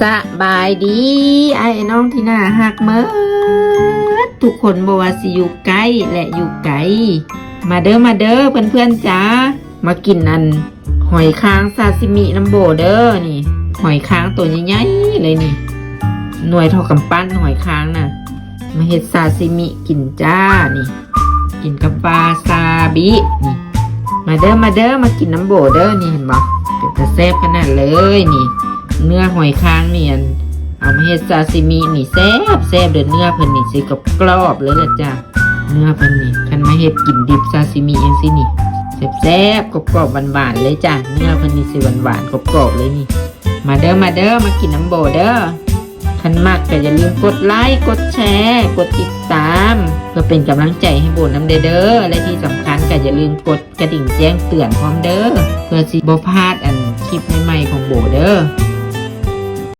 สบายดี ไอ้น้องที่น่าหักเมิดทุกคนบอกว่าสิอยู่ไกล้และอยู่ไกลมาเด้อมาเด้อเพื่อนๆจ้ามากินอัน หอยค้างซาซิมิน้ำโบเด้อนี่ หอยค้างตัวใหญ่ๆเลยนี่ หน่วยท่ากับปั้นหอยค้างน่ะ มาเฮ็ดซาซิมิกินจ้านี่ กินกับปลาซาบินี่ มาเด้อมาเด้อมากินน้ำโบเด้อนี่เห็นบ่เป็นตะแซ่บขนาดเลยนี่ เนื้อหอยค้างนี่อันเอามาเฮ็ดซาซิมินี่แซ่บแซ่บเด้อเนื้อเพิ่นนี่สิกับกรอบเลยล่ะจ้าเนื้อเพิ่นนี่คันมาเฮ็ดกินดิบซาซิมิจังซี่นี่แซ่บแซ่บๆกรอบๆหวานๆเลยจ้าเนื้อเพิ่นนี่สิหวานๆกรอบๆเลยนี่ มาเด้อมาเด้อมากินน้ำโบเด้อคันมากก็อย่าลืมกดไลค์กดแชร์ กดติดตาม เพื่อเป็นกำลังใจให้โบน้ำเด้อเด้อและที่สำคัญก็อย่าลืมกดกระดิ่งแจ้งเตือนพร้อมเด้อเพื่อสิบ่พลาดอันคลิปใหม่ๆของโบเด้อ